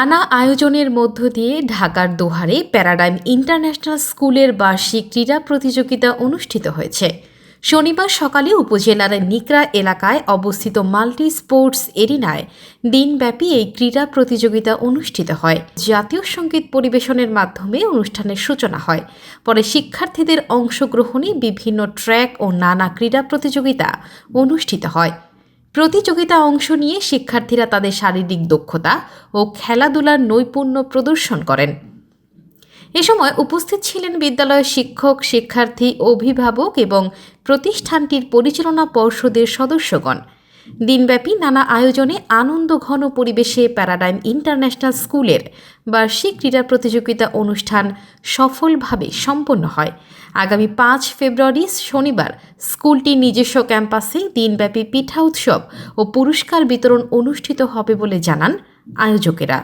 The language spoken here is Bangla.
নানা আয়োজনের মধ্য দিয়ে ঢাকার দোহারে প্যারাডাইম ইন্টারন্যাশনাল স্কুলের বার্ষিক ক্রীড়া প্রতিযোগিতা অনুষ্ঠিত হয়েছে। শনিবার সকালে উপজেলার নিকরা এলাকায় অবস্থিত মাল্টি স্পোর্টস এরিনায় দিনব্যাপী এই ক্রীড়া প্রতিযোগিতা অনুষ্ঠিত হয়। জাতীয় সংগীত পরিবেশনের মাধ্যমে অনুষ্ঠানের সূচনা হয়। পরে শিক্ষার্থীদের অংশগ্রহণে বিভিন্ন ট্র্যাক ও নানা ক্রীড়া প্রতিযোগিতা অনুষ্ঠিত হয়। প্রতিযোগিতা অংশ নিয়ে শিক্ষার্থীরা তাদের শারীরিক দক্ষতা ও খেলাধুলার নৈপুণ্য প্রদর্শন করেন। এ সময় উপস্থিত ছিলেন বিদ্যালয়ের শিক্ষক, শিক্ষার্থী, অভিভাবক এবং প্রতিষ্ঠানটির পরিচালনা পর্ষদের সদস্যগণ। দিনব্যাপী নানা আয়োজনে আনন্দ ঘন পরিবেশে প্যারাডাইম ইন্টারন্যাশনাল স্কুলের বার্ষিক ক্রীড়া প্রতিযোগিতা অনুষ্ঠান সফলভাবে সম্পন্ন হয়। আগামী পাঁচ ফেব্রুয়ারি শনিবার স্কুলটির নিজস্ব ক্যাম্পাসে দিনব্যাপী পিঠা উৎসব ও পুরস্কার বিতরণ অনুষ্ঠিত হবে বলে জানান আয়োজকেরা।